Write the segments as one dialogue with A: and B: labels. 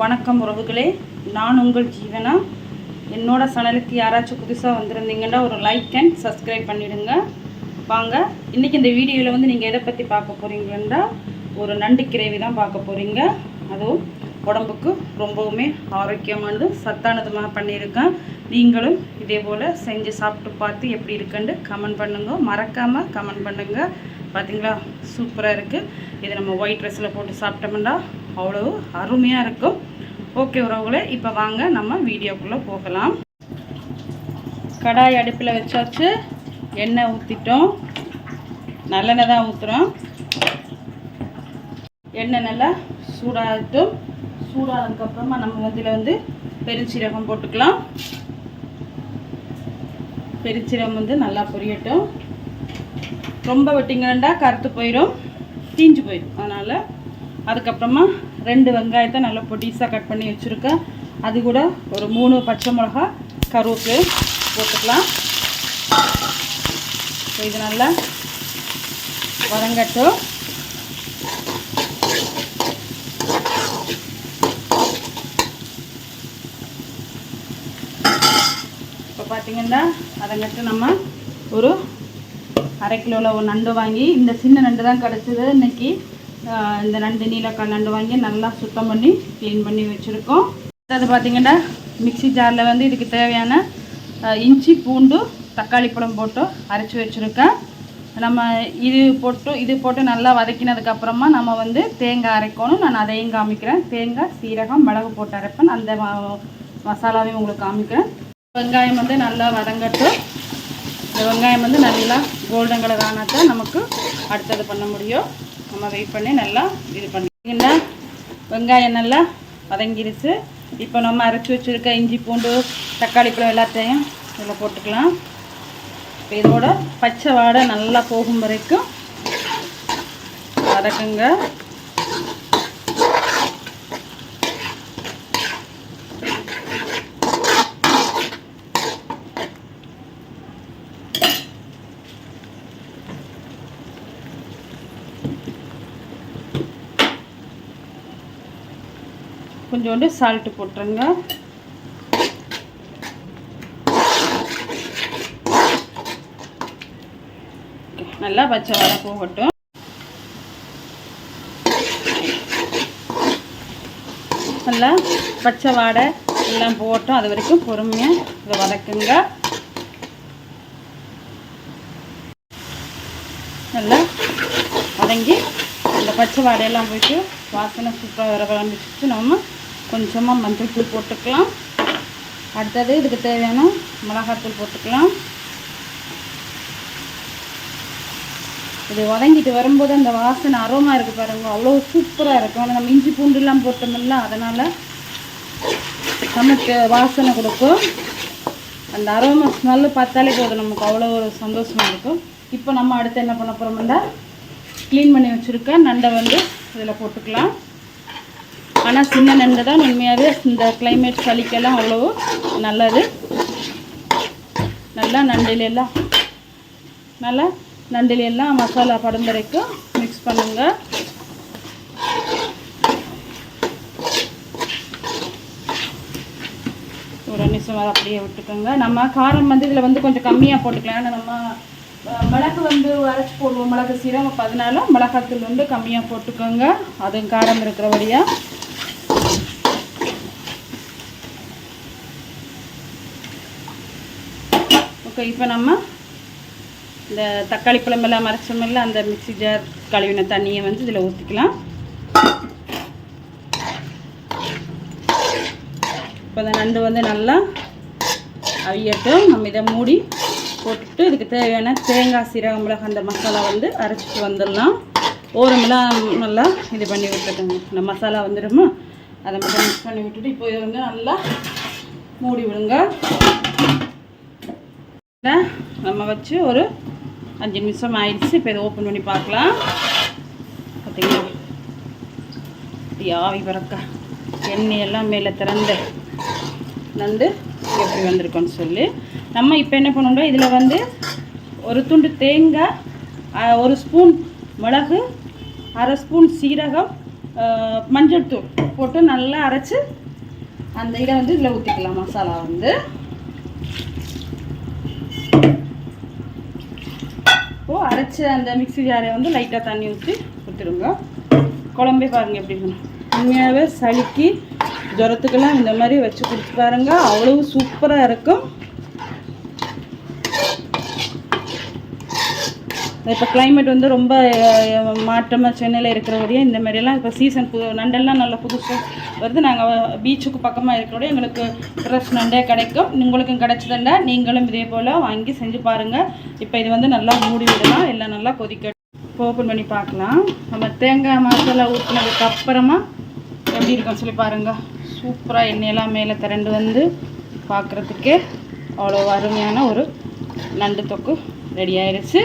A: வணக்கம் உறவுகளே. நான் உங்கள் ஜீவனா? என்னோட சேனலுக்கு யாராச்சும் புதுசாக வந்திருந்தீங்கன்னா ஒரு லைக் அண்ட் சப்ஸ்கிரைப் பண்ணிவிடுங்க வாங்க இன்றைக்கி இந்த வீடியோவில் வந்து நீங்கள் எதை பற்றி பார்க்க போகிறீங்கன்னா ஒரு நண்டு கிரேவி தான் பார்க்க போகிறீங்க அதுவும் உடம்புக்கு ரொம்பவுமே ஆரோக்கியமானது சத்தானதுமாக பண்ணியிருக்கேன். நீங்களும் இதே போல் செஞ்சு சாப்பிட்டு பார்த்து எப்படி இருக்குன்னு கமெண்ட் பண்ணுங்க. மறக்காமல் கமெண்ட் பண்ணுங்கள் பார்த்தீங்களா சூப்பராக இருக்குது இதை நம்ம ஒயிட் ட்ரெஸ்ஸில் போட்டு சாப்பிட்டோம்னா அவ்வளோ அருமையாக இருக்கும். ஓகே உறவுகளே இப்போ வாங்க நம்ம வீடியோக்குள்ளே போகலாம். கடாய் அடுப்பில் வச்சாச்சு. எண்ணெய் ஊற்றிட்டோம் நல்லெண்ணெய் தான் ஊற்றுறோம் எண்ணெய் நல்லா சூடாகட்டும். சூடானதுக்கப்புறமா நம்ம வந்து இதில் வந்து பெருஞ்சீரகம் போட்டுக்கலாம். பெருஞ்சீரகம் வந்து நல்லா பொரியட்டும். ரொம்ப விட்டிங்கன்னா கருத்து போயிடும் தீஞ்சு போயிடும் அதனால் அதுக்கப்புறமா ரெண்டு வெங்காயத்தை நல்லா பொடிசாக கட் பண்ணி வச்சுருக்கேன் அது கூட ஒரு மூணு பச்சை மிளகா கருவேப்பிலை போட்டுக்கலாம். இது நல்லா வதங்கட்டும். இப்போ பார்த்தீங்கன்னா அதங்கிட்டு நம்ம ஒரு அரை கிலோவில் ஒரு நண்டு வாங்கி இந்த சின்ன நண்டு தான் கிடச்சிது. இன்னைக்கு இந்த நண்டு நீலக்காய் நண்டு வாங்கி நல்லா சுத்தம் பண்ணி க்ளீன் பண்ணி வச்சுருக்கோம். அது பார்த்தீங்கன்னா மிக்ஸி ஜாரில் வந்து இதுக்கு தேவையான இஞ்சி பூண்டு தக்காளி பழம் போட்டு அரைச்சி வச்சுருக்கேன். நம்ம இது போட்டு இது போட்டு நல்லா வதக்கினதுக்கப்புறமா நம்ம வந்து தேங்காய் அரைக்கணும். நான் அதையும் காமிக்கிறேன். தேங்காய் சீரகம் மிளகு போட்டு அரைப்பேன். அந்த மசாலாவையும் உங்களுக்கு காமிக்கிறேன். வெங்காயம் வந்து நல்லா வதங்கட்டும். இந்த வெங்காயம் வந்து நல்லா கோல்டன் கலர் ஆனால் நமக்கு அடுத்தது பண்ண முடியும். நம்ம வெயிட் பண்ணி நல்லா இது பண்ணிங்கன்னா வெங்காயம் நல்லா வதங்கிருச்சு. இப்போ நம்ம அரைச்சி வச்சுருக்க இஞ்சி பூண்டு தக்காளி பழம் எல்லாத்தையும் இதில் போட்டுக்கலாம். இப்போ இதோட பச்சை வாடை நல்லா போகும் வரைக்கும் வதக்குங்க. கொஞ்சோண்டு சால்ட்டு போட்டுருங்க. நல்லா பச்சை வர போகட்டும் நல்லா பச்சை வாடை எல்லாம் போட்டோம். அது வரைக்கும் பொறுமையாக இதை வதக்குங்க. நல்லா வதங்கி அந்த பச்சை வாடையெல்லாம் போயிட்டு வாசனை சூப்பராக வர ஆரம்பிச்சிச்சு நம்ம கொஞ்சமாக மஞ்சள் தூள் போட்டுக்கலாம். அடுத்தது இதுக்கு தேவையான மிளகாத்தூள் போட்டுக்கலாம். இது வதங்கிட்டு வரும்போது அந்த வாசனை அரோமா இருக்குது பாருங்க. அவ்வளோ சூப்பராக இருக்கும். ஆனால் நம்ம இஞ்சி பூண்டுலாம் போட்டோம்ல அதனால் நமக்கு வாசனை கொடுக்கும். அந்த அரோமா ஸ்மெல்லு பார்த்தாலே போதும். நமக்கு அவ்வளோ ஒரு சந்தோஷமாக இருக்கும். இப்போ நம்ம அடுத்து என்ன பண்ண போகிறோம்னா க்ளீன் பண்ணி வச்சுருக்க நண்டை வந்து இதில் போட்டுக்கலாம். ஆனால் சின்ன நண்டு தான் உண்மையாகவே இந்த கிளைமேட் சளிக்கெல்லாம் அவ்வளோ நல்லது. நல்லா நண்டிலெல்லாம் நல்லா நண்டிலெல்லாம் மசாலா படம் வரைக்கும் மிக்ஸ் பண்ணுங்க. ஒரு நிமிஷம் அதை அப்படியே விட்டுக்கோங்க. நம்ம காரம் வந்து இதில் வந்து கொஞ்சம் கம்மியாக போட்டுக்கலாம். ஏன்னா நம்ம மிளகு வந்து அரைச்சி போடுவோம். மிளகு சீரகம் பதினாலும் மிளகாத்தூள் வந்து கம்மியாக போட்டுக்கோங்க. அதுவும் காரம் இருக்கிறபடியாக ஓகே இப்போ நம்ம இந்த தக்காளி பழமெல்லாம் மறைச்சோமில்ல அந்த மிக்ஸி ஜார் கழுவின தண்ணியை வந்து இதில் ஊற்றிக்கலாம் இப்போ அந்த நண்டு வந்து நல்லா அவியட்டும். நம்ம இதை மூடி போட்டுட்டு இதுக்கு தேவையான தேங்காய் சீரகம் மிளகு அந்த மசாலா வந்து அரைச்சிட்டு வந்துடலாம். ஓரமெல்லாம் நல்லா இது பண்ணி விட்டுட்டோங்க இந்த மசாலா வந்துடுமா? அதை மட்டும் மிக்ஸ் பண்ணி விட்டுட்டு இப்போ இதை வந்து நல்லா மூடி விடுங்க. நம்ம வச்சு ஒரு அஞ்சு நிமிஷம் ஆயிடுச்சு. இப்போ இதை ஓப்பன் பண்ணி பார்க்கலாம். பார்த்தீங்கன்னா ஆவி பறக்க எண்ணெய் எல்லாம் மேலே திறந்து நண்டு எப்படி வந்திருக்கோன்னு சொல்லி. நம்ம இப்போ என்ன பண்ணணும்னா இதில் வந்து ஒரு துண்டு தேங்காய் ஒரு ஸ்பூன் மிளகு அரை ஸ்பூன் சீரகம் மஞ்சள் தூள் போட்டு நல்லா அரைச்சி அந்த இதை வந்து இதில் ஊற்றிக்கலாம் மசாலா வந்து. அரைச்ச அந்த மிக்ஸி ஜாரை வந்து லைட்டாக தண்ணி ஊற்றி ஊற்றிடுங்க குழம்பே பாருங்கள் எப்படி இருக்கணும் உண்மையாகவே சளிக்கு ஜுரத்துக்கெல்லாம் இந்த மாதிரி வச்சு கொடுத்து பாருங்க. அவ்வளவு சூப்பராக இருக்கும். இப்போ கிளைமேட் வந்து ரொம்ப மாற்றமாக சென்னையில் இருக்கிறவரையும் இந்த மாதிரியெல்லாம் இப்போ சீசன் புது நண்டெல்லாம் நல்ல புதுசு வருது. நாங்கள் பீச்சுக்கு பக்கமாக இருக்கிறோட எங்களுக்கு ஃப்ரெஷ் நண்டே கிடைக்கும். உங்களுக்கும் கிடைச்சதுண்டா நீங்களும் இதே போல் வாங்கி செஞ்சு பாருங்கள் இப்போ இது வந்து நல்லா மூடி விடலாம். எல்லாம் நல்லா கொதிக்க இப்போ ஓப்பன் பண்ணி பார்க்கலாம். நம்ம தேங்காய் மசாலா ஊற்றினதுக்கு அப்புறமா எப்படி இருக்கும் சொல்லி பாருங்கள் சூப்பராக எண்ணெயெல்லாம் மேலே திரண்டு வந்து பார்க்குறதுக்கே அவ்வளோ அருமையான ஒரு நண்டு தொக்கு ரெடி ஆயிடுச்சு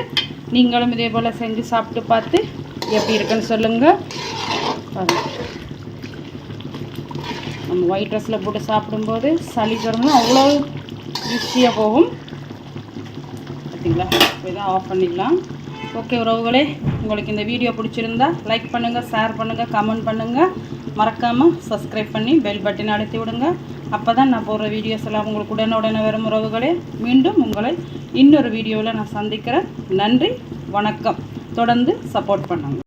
A: நீங்களும் இதே போல் செஞ்சு சாப்பிட்டு பார்த்து எப்படி இருக்குன்னு சொல்லுங்கள் நம்ம ஒயிட் ட்ரெஸ்ஸில் போட்டு சாப்பிடும்போது சளி ஜுரம்லாம் அவ்வளோ ஈஸியாக போகும். பார்த்தீங்களா இப்போ இதான் ஆஃப் பண்ணிடலாம். ஓகே உறவுகளே உங்களுக்கு இந்த வீடியோ பிடிச்சிருந்தா லைக் பண்ணுங்கள் ஷேர் பண்ணுங்கள் கமெண்ட் பண்ணுங்கள் மறக்காமல் சப்ஸ்கிரைப் பண்ணி பெல் பட்டன் அழுத்தி விடுங்க. அப்போ தான் நான் போடுற வீடியோஸ் எல்லாம் உங்களுக்கு உடனுடனே வரும் உறவுகளே. மீண்டும் உங்களை இன்னொரு வீடியோவில் நான் சந்திக்கிறேன். நன்றி வணக்கம். தொடர்ந்து சப்போர்ட் பண்ணுங்கள்